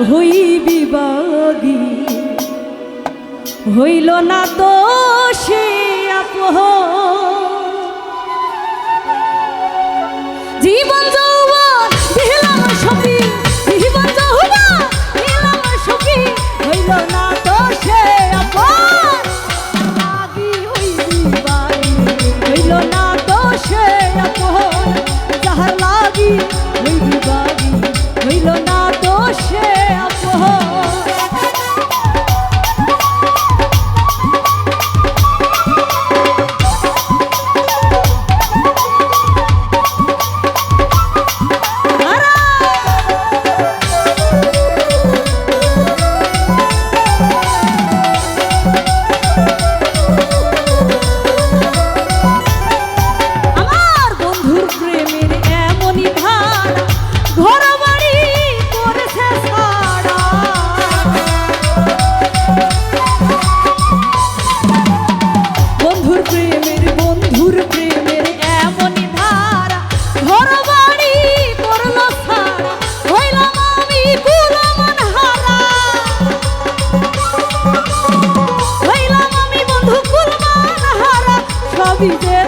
হই বিবাগী হইল না তো সে আপহ Happy day!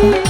thank you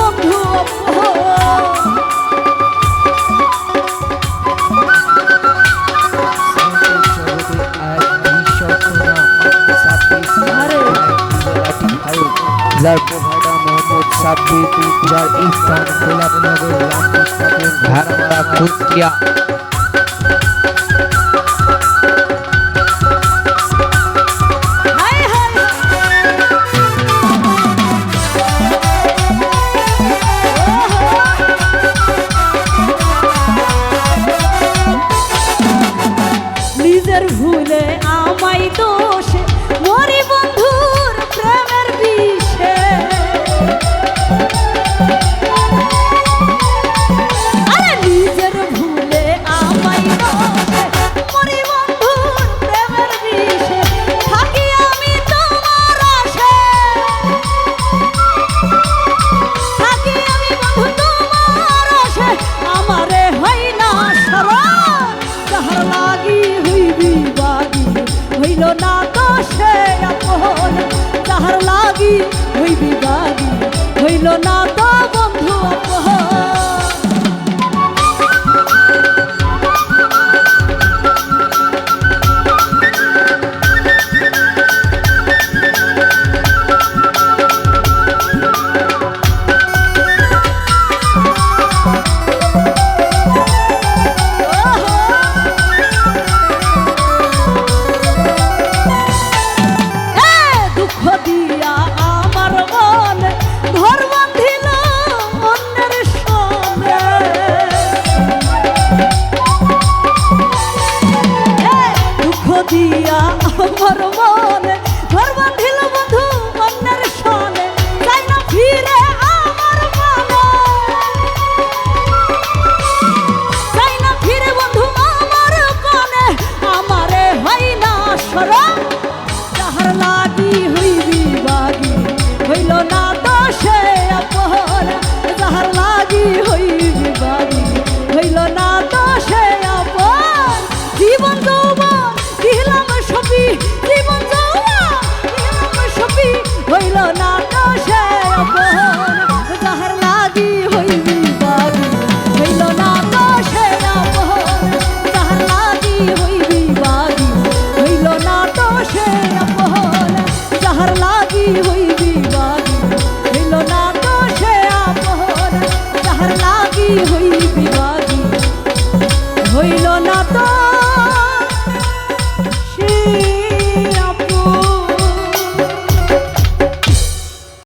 মসজিদ যার স্থান গোলাপনগর রামকৃষ্ণপুর ধারমারা খুঁটিয়া আকাশে আপন তাহার লাগি হইবি বাড়ি হইল না তো বন্ধু আপন। হয়ে